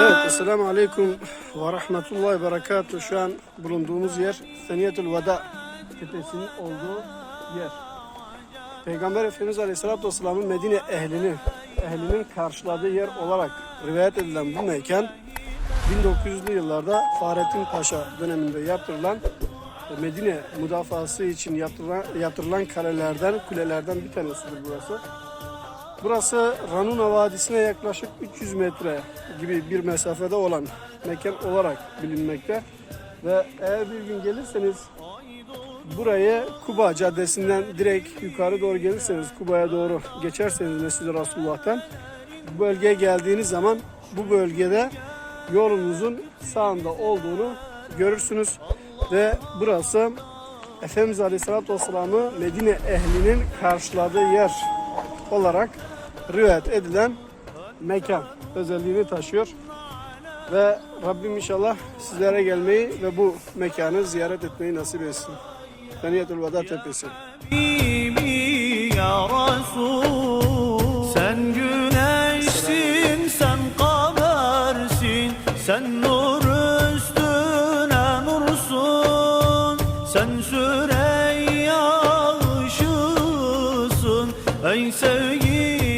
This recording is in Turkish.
Evet, Esselamu Aleyküm ve Rahmetullahi Berekatuhu. Şu an bulunduğumuz yer Seniyetül Veda tepesinin olduğu yer. Peygamber Efendimiz Aleyhisselatü Vesselam'ın Medine ehlini, ehlinin karşıladığı yer olarak rivayet edilen bu mekan 1900'lü yıllarda Fahrettin Paşa döneminde yaptırılan Medine müdafası için yaptırılan, yaptırılan kalelerden, kulelerden bir tanesidir burası. Burası Ranuna Vadisi'ne yaklaşık 300 metre gibi bir mesafede olan mekan olarak bilinmekte. Ve eğer bir gün gelirseniz burayı Kuba Caddesi'nden direkt yukarı doğru gelirseniz Kuba'ya doğru geçerseniz Mescid-i bu bölgeye geldiğiniz zaman bu bölgede yolunuzun sağında olduğunu görürsünüz. Ve burası Efendimiz Aleyhisselatü Vesselam'ı Medine ehlinin karşıladığı yer olarak rivayet edilen mekan özelliğini taşıyor. Ve Rabbim inşallah sizlere gelmeyi ve bu mekanı ziyaret etmeyi nasip etsin. Seniyetül Veda Tepesi. Sen güneşsin, sen kamersin Sen nur üstüne nursun Sen süre Ey sevgili